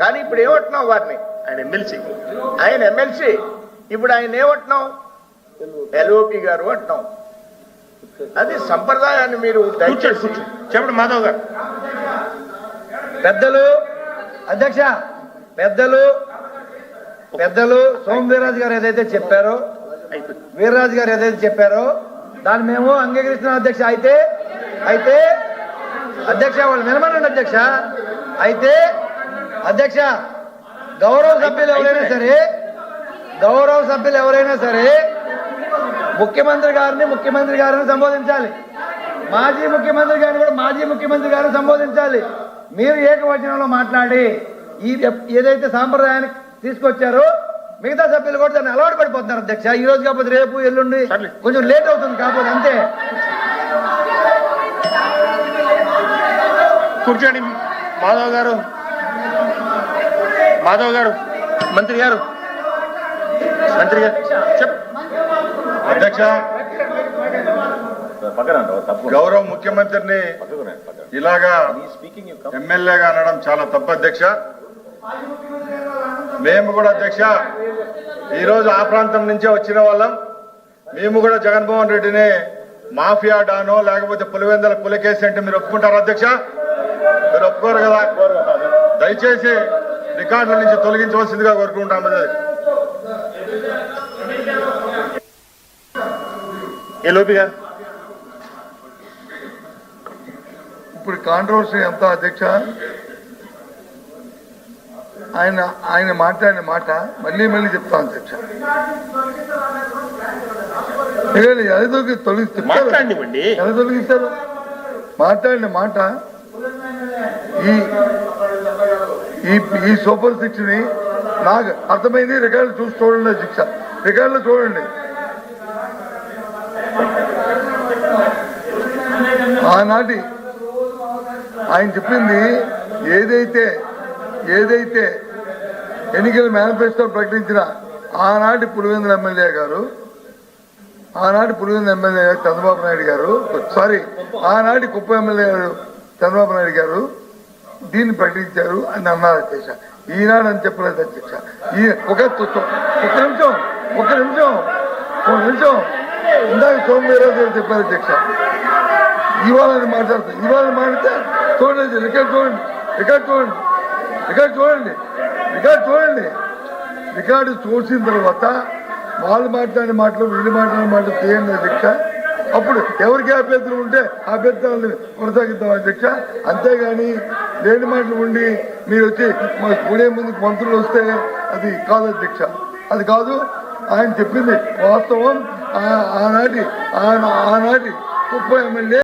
కానీ ఇప్పుడు ఏమంటున్నావు వారిని? ఆయన ఎమ్మెల్సీ ఆయన ఎమ్మెల్సీ ఇప్పుడు ఆయన ఏమంటున్నావు? ఎల్ఓపి గారు అంటున్నాం అది సంప్రదాయాన్ని మీరు దయచేసి చెప్పండి మాధవ్ గారు. పెద్దలు అధ్యక్ష పెద్దలు పెద్దలు సోమ వీర్రాజు గారు ఏదైతే చెప్పారో వీర్రాజు గారు ఏదైతే చెప్పారో దాన్ని మేము అంగీకరిస్తున్నాం అధ్యక్ష. అయితే అయితే అధ్యక్ష వాళ్ళు వినమనండి అధ్యక్ష. అయితే అధ్యక్ష గౌరవ సభ్యులు ఎవరైనా సరే గౌరవ సభ్యులు ఎవరైనా సరే ముఖ్యమంత్రి గారిని ముఖ్యమంత్రి గారిని సంబోధించాలి. మాజీ ముఖ్యమంత్రి గారిని కూడా మాజీ ముఖ్యమంత్రి గారిని సంబోధించాలి. మీరు ఏకవచనంలో మాట్లాడి ఈ ఏదైతే సాంప్రదాయాన్ని తీసుకొచ్చారో మిగతా సభ్యులు కూడా దాన్ని అలవాటు పడిపోతున్నారు అధ్యక్ష. ఈ రోజు కాకపోతే రేపు ఎల్లుండి. కొంచెం లేట్ అవుతుంది కాకపోతే అంతే. కూర్చోండి. మాధవ్ గారు మాధవ్ గారు మంత్రి గారు. మంత్రి గారు చెప్ అధ్యక్ష గౌరవ ముఖ్యమంత్రిని ఇలాగా ఎమ్మెల్యేగా అనడం చాలా తప్పు అధ్యక్ష. మేము కూడా అధ్యక్ష ఈరోజు ఆ ప్రాంతం నుంచే వచ్చిన వాళ్ళం. మేము కూడా జగన్మోహన్ రెడ్డిని మాఫియా డానో లేకపోతే పులివెందల పులికేసి అంటే మీరు ఒప్పుకుంటారా అధ్యక్ష? మీరు ఒప్పుకోరు కదా? దయచేసి రికార్డుల నుంచి తొలగించవలసిందిగా కోరుకుంటాం అది ఏ లోపి గారు? ఇప్పుడు కాంట్రవర్సీ ఎంత అధ్యక్ష ఆయన ఆయన మాట్లాడిన మాట మళ్ళీ మళ్ళీ చెప్తాను అధ్యక్ష. లేదు, ఎలా తొలగి తొలగిస్తారు మాట్లాడివ్వండి ఎలా తొలగిస్తారు. మాట్లాడిన మాట ఈ ఈ ఈ సూపర్ సిక్స్ని నాకు అర్థమైంది. రికార్డు చూసి చూడండి శిక్ష. రికార్డులు చూడండి. ఆనాటి ఆయన చెప్పింది ఏదైతే ఏదైతే ఎన్నికల మేనిఫెస్టో ప్రకటించిన ఆనాటి పులివెందుల ఎమ్మెల్యే గారు ఆనాటి పులివెందుల ఎమ్మెల్యే గారు చంద్రబాబు నాయుడు గారు సారీ ఆనాటి కుప్ప ఎమ్మెల్యే గారు చంద్రబాబు నాయుడు గారు దీన్ని ప్రకటించారు అని అన్నారు అధ్యక్ష. ఈనాడు అని చెప్పలేదు అధ్యక్ష. ఈ ఒక ఒక నిమిషం ఒక నిమిషం ఒక నిమిషం. ఇందాక సోమవీరాజు గారు చెప్పారు అధ్యక్ష. ఇవాళ మాట్లాడుతాం ఇవాళ మాట్లాడితే చూడండి రికార్డ్ చూడండి రికార్డ్ చూడండి రికార్డ్ చూడండి రికార్డ్ చూడండి. రికార్డు చూసిన తర్వాత వాళ్ళు మాట్లాడిన మాటలు వీళ్ళు మాట్లాడిన మాటలు తీయండి అధ్యక్ష. అప్పుడు ఎవరికి అభ్యర్థులు ఉంటే అభ్యర్థులను కొనసాగిద్దాం అధ్యక్ష. అంతేగాని లేని మాటలు ఉండి మీరు వచ్చి మా పుణే ముందుకు మంత్రులు వస్తే అది కాదు అధ్యక్ష. అది కాదు ఆయన చెప్పింది వాస్తవం. ఆనాటి ఆనాటి ముప్పై ఎమ్మెల్యే